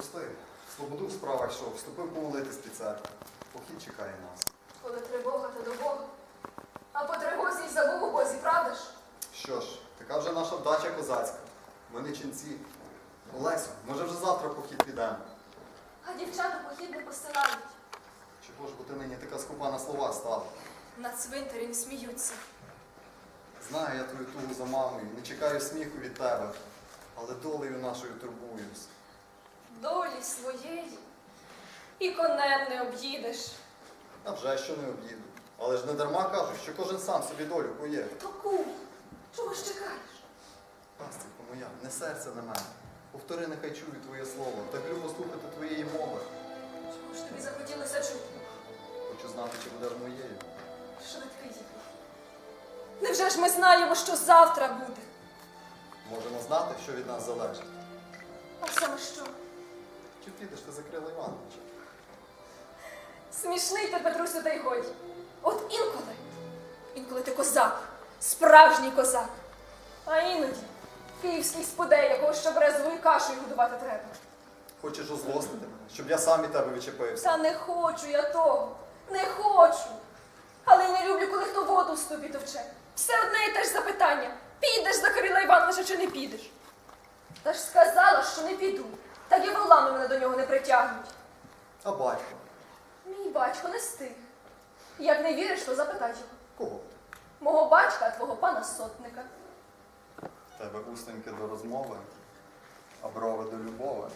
Прости, Слободу в справах йшов, вступив помолитись під церкву. Похід чекає нас. Коли тривога, то до Бога. А по тривозі й забув у Бозі, правда ж? Що ж, така вже наша вдача козацька. Ми не ченці. Олесю, може вже завтра похід підемо. А дівчата похід не посилають. Чого ж бо ти нині така скупа на слова стала? На цвинтарі не сміються. Знаю я твою тугу за мамою, не чекаю сміху від тебе, але долею нашою турбуюсь. Долі своєї і конем не об'їдеш. А вже що не об'їду. Але ж не дарма кажуть, що кожен сам собі долю поє. То кум, чого ж чекаєш? Пастівко моя, не серце на мене. Повтори, нехай чую твоє слово, так любо слухати твоєї мови. Чого ж тобі захотілося чути? Хочу знати, чи будеш моєю. Швидкий їх. Невже ж ми знаємо, що завтра буде? Можемо знати, що від нас залежить. А саме що? Чи підеш ти за Кирила Івановича? Смішний ти, Петрусю, та й годі. От інколи, інколи ти козак, справжній козак. А іноді київський спудей, якого ще брезовою кашею годувати треба. Хочеш озлостити мене, щоб я сам від тебе відчепився. Та не хочу я того, не хочу. Але й не люблю, коли хто воду в ступі товче. Все одне і те ж запитання. Підеш за Кирила Івановича чи не підеш? Та ж сказала, що не піду. Так і волами мене до нього не притягнуть. А батько? Мій батько не стиг. Як не віриш, то запитай його. Кого? Мого батька, а твого пана сотника. В Тебе устеньки до розмови, а брови до любови.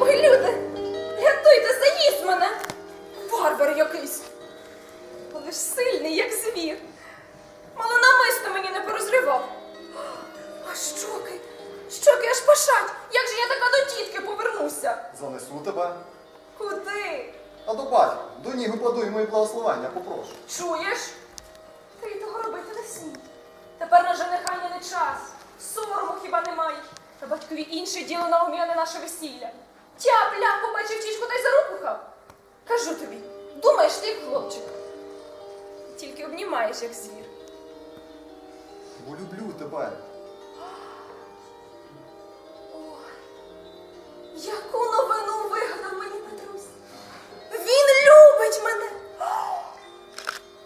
Ой, люди, рятуйте, заїсть мене! Варвар якийсь. Але ж сильний, як звір. Мало намисто мені не порозривав. А щоки, щоки аж пашать. Як же я така до тітки повернуся? Занесу тебе. Куди? А до батька, до ніг упаду і мої благословення попрошу. Чуєш? Ти того робити не смій. Тепер на женихання не час. Сорому хіба немає. Та батькові інше діло на умі, а не наше весілля. Тяп-ляп побачив тічку та й за. Кажу тобі, думаєш ти, хлопчик. Тільки обнімаєш, як звір. Бо люблю тебе. Ой, яку новину вигадав мені Петрусь. Він любить мене.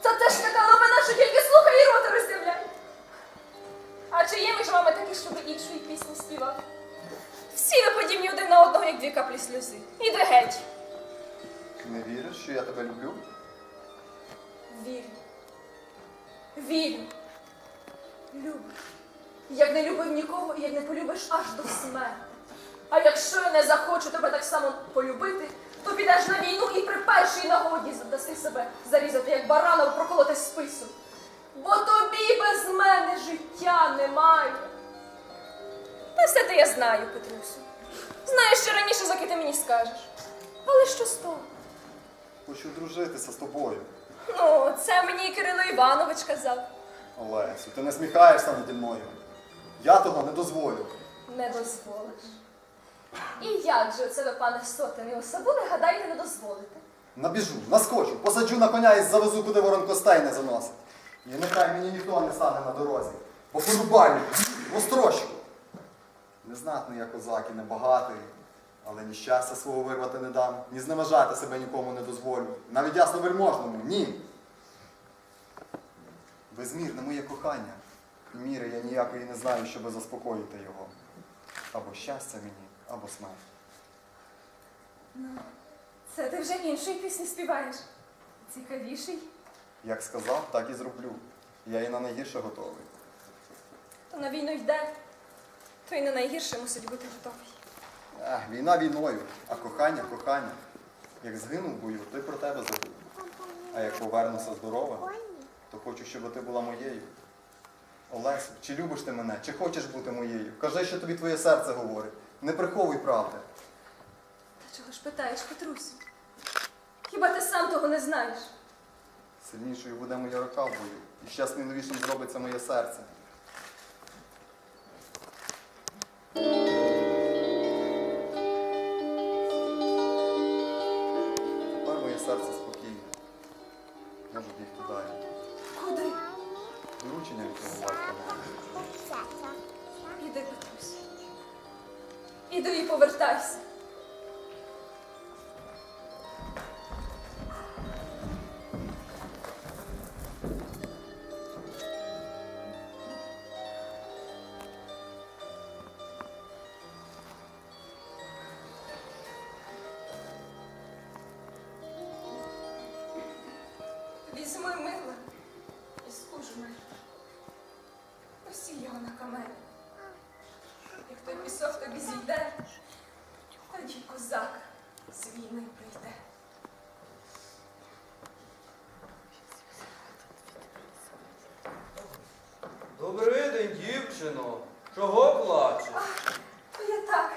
Це теж така новина, що тільки слухає і рота роздивляє. А чи є між вами такі, щоб іншої пісні співати? Всі ви подібні один на одного, як дві каплі сльози. Іди геть. Не віриш, що я тебе люблю? Вірю. Вірю. Любиш. Як не любив нікого і як не полюбиш аж до смерті. А якщо я не захочу тебе так само полюбити, то підеш на війну і при першій нагоді задаси себе зарізати, як барана проколоти спису. Бо тобі без мене життя немає. Та все те я знаю, Петрусю. Знаю, що раніше, заки ти мені скажеш. Але що з того? Хочу дружитися з тобою. Ну, це мені і Кирило Іванович казав. Олесю, ти не сміхаєшся наді мною. Я того не дозволю. Не дозволиш. І як же це ви, пане Сотин, і особливо гадаєте не дозволите? Набіжу, наскочу, посаджу на коня і завезу, куди ворон костей не заносить. І нехай мені ніхто не стане на дорозі, бо порубаю, розтрощу. Незнатний я козак і небагатий, але ні щастя свого вирвати не дам, ні зневажати себе нікому не дозволю. Навіть ясно вельможному, ні. Безмірне моє кохання. Міри я ніякої не знаю, щоб заспокоїти його. Або щастя мені, або смерть. Ну, це ти вже іншої пісні співаєш. Цікавіший. Як сказав, так і зроблю. Я і на найгірше готовий. То на війну йде, то й на найгірше мусить бути готовий. Ех, війна війною, а кохання кохання. Як згинув в бою, то й про тебе забув. А як повернуся здорова, то хочу, щоб ти була моєю. Олесю, чи любиш ти мене, чи хочеш бути моєю? Кажи, що тобі твоє серце говорить. Не приховуй правди. Та чого ж питаєш, Петрусю? Хіба ти сам того не знаєш? Сильнішою буде моя рука в бою, і щасливішим зробиться моє серце. І повертайся. Пісок тобі зійде, тоді козак з війни прийде. Добрий день, дівчино. Чого плачеш? То я так.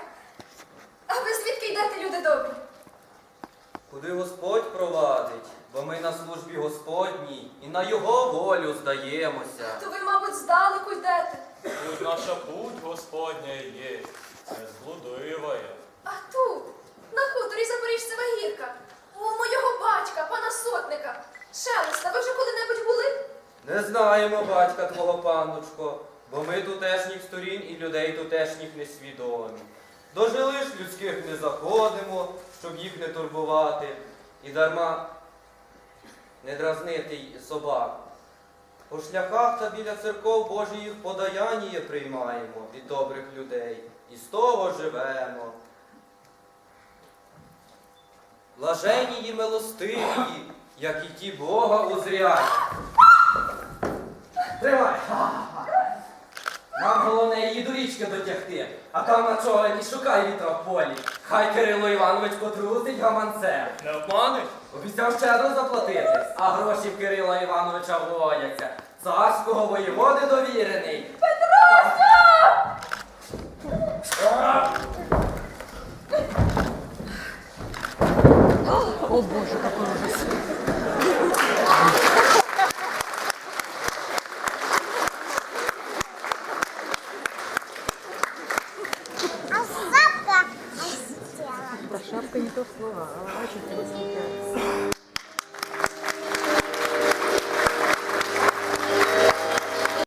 А ви звідки йдете, люди добрі? Куди Господь провадить, бо ми на службі Господній і на Його волю здаємося. То ви, мабуть, здалеку йдете. Тут наша путь Господня є, не зблудиває. А тут, на хуторі Запоріжцева гірка, у моєго батька, пана сотника. Шелеста, ви вже коли-небудь були? Не знаємо батька твого панночко, бо ми тутешніх сторін і людей тутешніх несвідомі. До жилиш людських не заходимо, щоб їх не турбувати, і дарма не дразнити й собак. По шляхах та біля церков Божиїх подаяння приймаємо від добрих людей, і з того живемо. Блажені і милостиві, як і ті Бога узрять. Тримай! Нам головне її до річки дотягти, а там на човені шукай вітра в полі. Хай Кирило Іванович потрусить гаманцем. Не обмануть? Обіцяв щедро заплатити, а гроші в Кирила Івановича водяться. Царського воєводи довірений. А то а очень красивая.